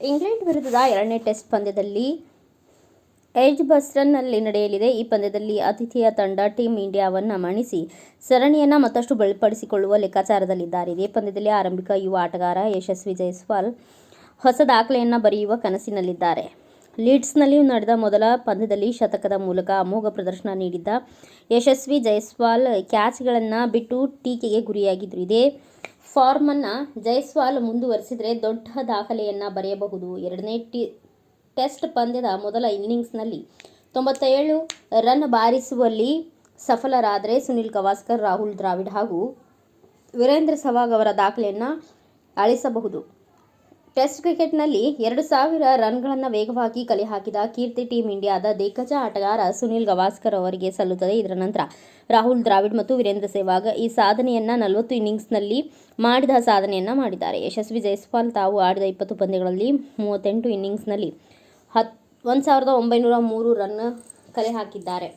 ತಂಡದ ಎರಡನೇ ಟೆಸ್ಟ್ ಪಂದ್ಯದಲ್ಲಿ ಏಜ್ ಬಸ್ಟನ್ನಲ್ಲಿ ನಡೆಯಲಿದೆ. ಈ ಪಂದ್ಯದಲ್ಲಿ ಅತಿಥಿಯ ತಂಡ ಟೀಮ್ ಇಂಡಿಯಾವನ್ನು ಮಣಿಸಿ ಸರಣಿಯನ್ನು ಮತ್ತಷ್ಟು ಬಲಪಡಿಸಿಕೊಳ್ಳುವ ಲೆಕ್ಕಾಚಾರದಲ್ಲಿದ್ದಾರೆ. ಇದೇ ಪಂದ್ಯದಲ್ಲಿ ಆರಂಭಿಕ ಯುವ ಆಟಗಾರ ಯಶಸ್ವಿ ಜೈಸ್ವಾಲ್ ಹೊಸ ದಾಖಲೆಯನ್ನು ಬರೆಯುವ ಕನಸಿನಲ್ಲಿದ್ದಾರೆ. ಲೀಡ್ಸ್ನಲ್ಲಿ ನಡೆದ ಮೊದಲ ಪಂದ್ಯದಲ್ಲಿ ಶತಕದ ಮೂಲಕ ಅಮೋಘ ಪ್ರದರ್ಶನ ನೀಡಿದ್ದ ಯಶಸ್ವಿ ಜೈಸ್ವಾಲ್ ಕ್ಯಾಚ್ಗಳನ್ನು ಬಿಟ್ಟು ಟೀಕೆಗೆ ಗುರಿಯಾಗಿದ್ದರು ಇದೇ ಫಾರ್ಮನ್ನು ಜೈಸ್ವಾಲ್ ಮುಂದುವರಿಸಿದರೆ ದೊಡ್ಡ ದಾಖಲೆಯನ್ನು ಬರೆಯಬಹುದು. ಎರಡನೇ ಟಿ, ಟೆಸ್ಟ್ ಪಂದ್ಯದ ಮೊದಲ ಇನ್ನಿಂಗ್ಸ್ನಲ್ಲಿ ತೊಂಬತ್ತೇಳು ರನ್ ಬಾರಿಸುವಲ್ಲಿ ಸಫಲರಾದರೆ ಸುನಿಲ್ ಗವಾಸ್ಕರ್, ರಾಹುಲ್ ದ್ರಾವಿಡ್ ಹಾಗೂ ವೀರೇಂದ್ರ ಸೆಹ್ವಾಗ್ ಅವರ ದಾಖಲೆಯನ್ನು ಅಳಿಸಬಹುದು. ಟೆಸ್ಟ್ ಕ್ರಿಕೆಟ್ನಲ್ಲಿ ಎರಡು ಸಾವಿರ ರನ್ಗಳನ್ನು ವೇಗವಾಗಿ ಕಲೆ ಹಾಕಿದ ಕೀರ್ತಿ ಟೀಂ ಇಂಡಿಯಾದ ದಿಗ್ಗಜ ಆಟಗಾರ ಸುನಿಲ್ ಗವಾಸ್ಕರ್ ಅವರಿಗೆ ಸಲ್ಲುತ್ತದೆ. ಇದರ ನಂತರ ರಾಹುಲ್ ದ್ರಾವಿಡ್ ಮತ್ತು ವೀರೇಂದ್ರ ಸೆಹ್ವಾಗ್ ಈ ಸಾಧನೆಯನ್ನು ನಲವತ್ತು ಇನ್ನಿಂಗ್ಸ್ನಲ್ಲಿ ಮಾಡಿದ ಸಾಧನೆಯನ್ನು ಮಾಡಿದ್ದಾರೆ. ಯಶಸ್ವಿ ಜೈಸ್ವಾಲ್ ತಾವು ಆಡಿದ ಇಪ್ಪತ್ತು ಪಂದ್ಯಗಳಲ್ಲಿ ಮೂವತ್ತೆಂಟು ಇನ್ನಿಂಗ್ಸ್ನಲ್ಲಿ ಹತ್, ಒಂದು ಸಾವಿರದ ಒಂಬೈನೂರ ಮೂರು ರನ್ ಕಲೆ ಹಾಕಿದ್ದಾರೆ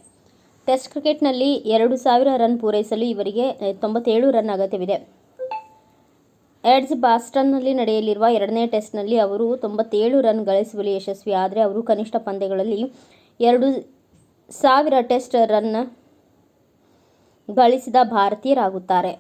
ಟೆಸ್ಟ್ ಕ್ರಿಕೆಟ್ನಲ್ಲಿ ಎರಡು ಸಾವಿರ ರನ್ ಪೂರೈಸಲು ಇವರಿಗೆ ತೊಂಬತ್ತೇಳು ರನ್ ಅಗತ್ಯವಿದೆ. ಎಡ್ಜ್ ಬಾಸ್ಟನ್ನಲ್ಲಿ ನಡೆಯಲಿರುವ ಎರಡನೇ ಟೆಸ್ಟ್ನಲ್ಲಿ ಅವರು ತೊಂಬತ್ತೇಳು ರನ್ ಗಳಿಸುವಲ್ಲಿ ಯಶಸ್ವಿ. ಆದರೆ ಅವರು ಕನಿಷ್ಠ ಪಂದ್ಯಗಳಲ್ಲಿ ಎರಡು ಸಾವಿರ ಟೆಸ್ಟ್ ರನ್ ಗಳಿಸಿದ ಭಾರತೀಯರಾಗುತ್ತಾರೆ.